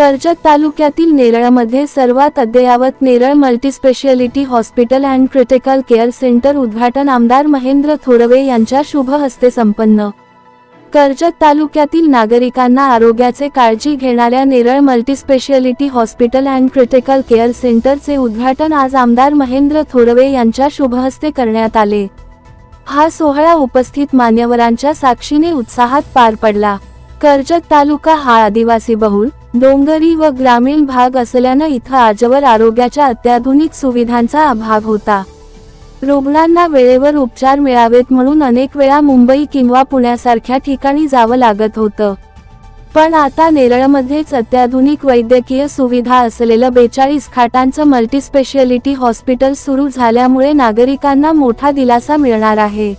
कर्जत तालुक्यातील नेरळमध्ये सर्वात अद्ययावत Neral multispeciality hospital and critical care centre उद्घाटन आमदार महेंद्र थोरवे यांच्या शुभ हस्ते संपन्न. कर्जत तालुक्यातील नागरिकांना आरोग्याचे काळजी घेणाऱ्या Neral multispeciality hospital and critical care सेंटरचे उद्घाटन आज आमदार महेंद्र थोरवे यांच्या शुभहस्ते करण्यात आले. हा सोहळा उपस्थित मान्यवरांच्या साक्षीने उत्साहात पार पडला. कर्जत तालुका हा आदिवासी बहुल डोंगरी व ग्रामीण भाग असल्यानं इथं आजवर आरोग्याच्या अत्याधुनिक सुविधांचा अभाव होता. रुग्णांना वेळेवर उपचार मिळावेत म्हणून अनेक वेळा मुंबई किंवा पुण्यासारख्या ठिकाणी जावं लागत होतं. पण आता नेरळमध्येच अत्याधुनिक वैद्यकीय सुविधा असलेलं बेचाळीस खाटांचं मल्टीस्पेशालिटी हॉस्पिटल सुरू झाल्यामुळे नागरिकांना मोठा दिलासा मिळणार आहे.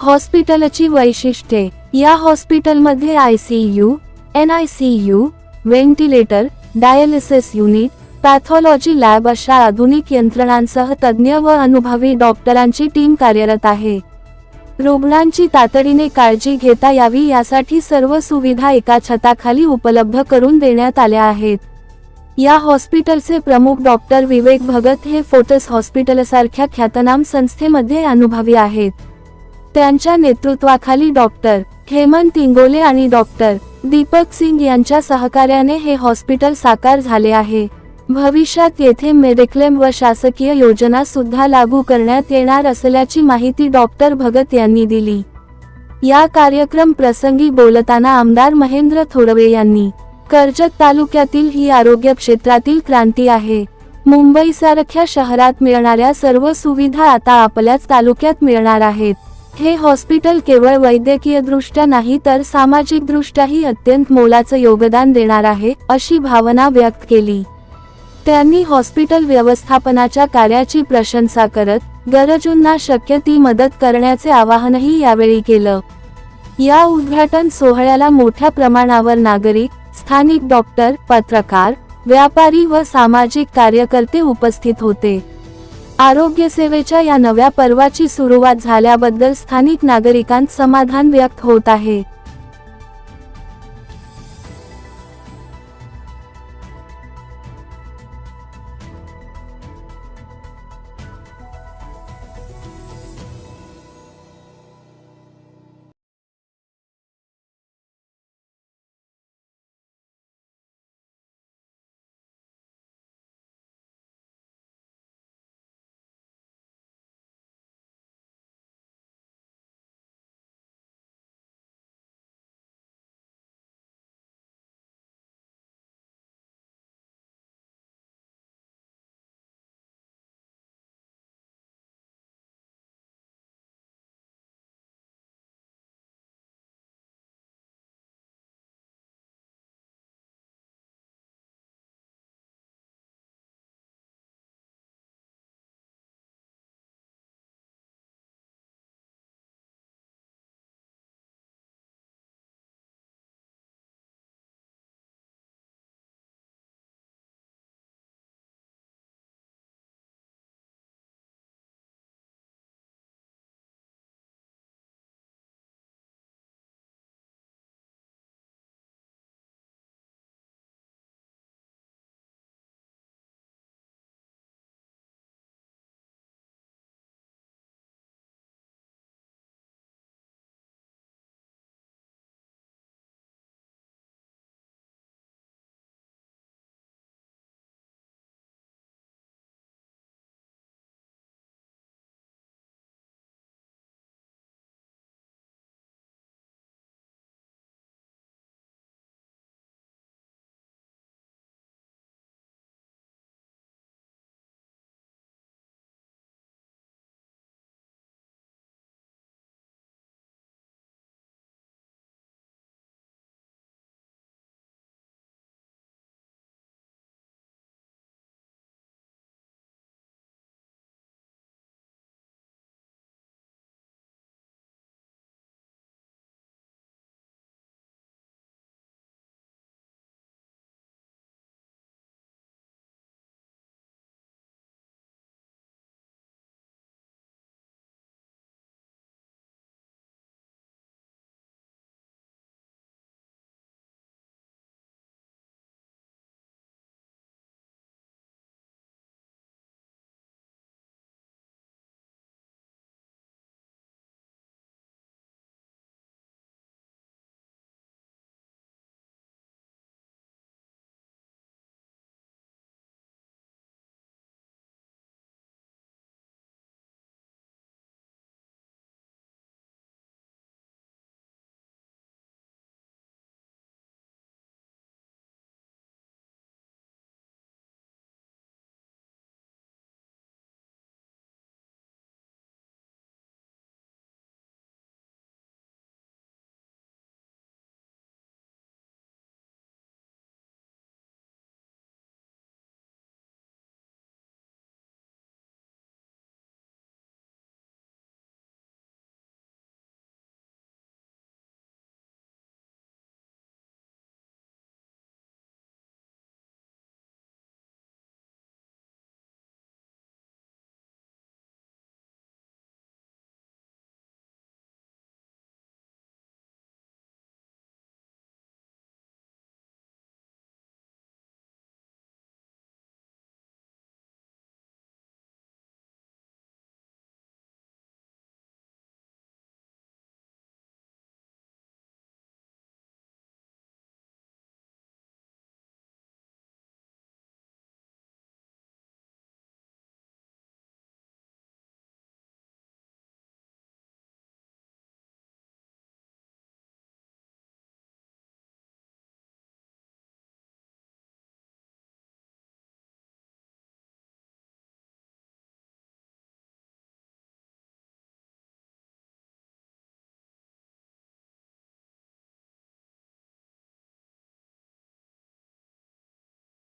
हॉस्पिटलची वैशिष्ट्ये. या हॉस्पिटलमध्ये I C U N I C U ventilator dialysis unit pathology lab अशा आधुनिक यंत्रणांसह तज्ज्ञ व अनुभवी डॉक्टरांची टीम कार्यरत आहे. रुग्णांची तातडीने काळजी घेता यावी यासाठी सर्व सुविधा एका छताखाली उपलब्ध करून देण्यात आल्या आहेत. या हॉस्पिटलचे प्रमुख डॉक्टर विवेक भगत हे फोटस हॉस्पिटलसारख्या ख्यातनाम संस्थेमध्ये अनुभवी आहेत. त्यांच्या नेतृत्वाखाली डॉक्टर हेमंत इंगोले आणि डॉक्टर दीपक सिंग यांच्या सहकार्याने हे हॉस्पिटल साकार झाले आहे. भविष्यात येथे मेडिक्लेम व शासकीय योजना सुद्धा लागू करण्यात येणार असल्याची माहिती डॉक्टर भगत यांनी दिली. या कार्यक्रम प्रसंगी बोलताना आमदार महेंद्र थोडवे यांनी कर्जत तालुक्यातील ही आरोग्य क्षेत्रातील क्रांती आहे. मुंबईसारख्या शहरात मिळणाऱ्या सर्व सुविधा आता आपल्याच तालुक्यात मिळणार आहेत. हे हॉस्पिटल केवळ वैद्यकीयदृष्ट्या नाही तर सामाजिकदृष्ट्याही अत्यंत मोलाचं योगदान देणार आहे अशी भावना व्यक्त केली. त्यांनी हॉस्पिटल व्यवस्थापनाच्या कार्याची प्रशंसा करत गरजूंना शक्य ती मदत करण्याचे आवाहनही यावेळी केलं. या उद्घाटन सोहळ्याला मोठ्या प्रमाणावर नागरिक स्थानिक डॉक्टर पत्रकार व्यापारी व सामाजिक कार्यकर्ते उपस्थित होते. आरोग्य सेवेच्या या नव्या पर्वाची सुरुवात झाल्याबद्दल स्थानिक नागरिकांत समाधान व्यक्त होत आहे.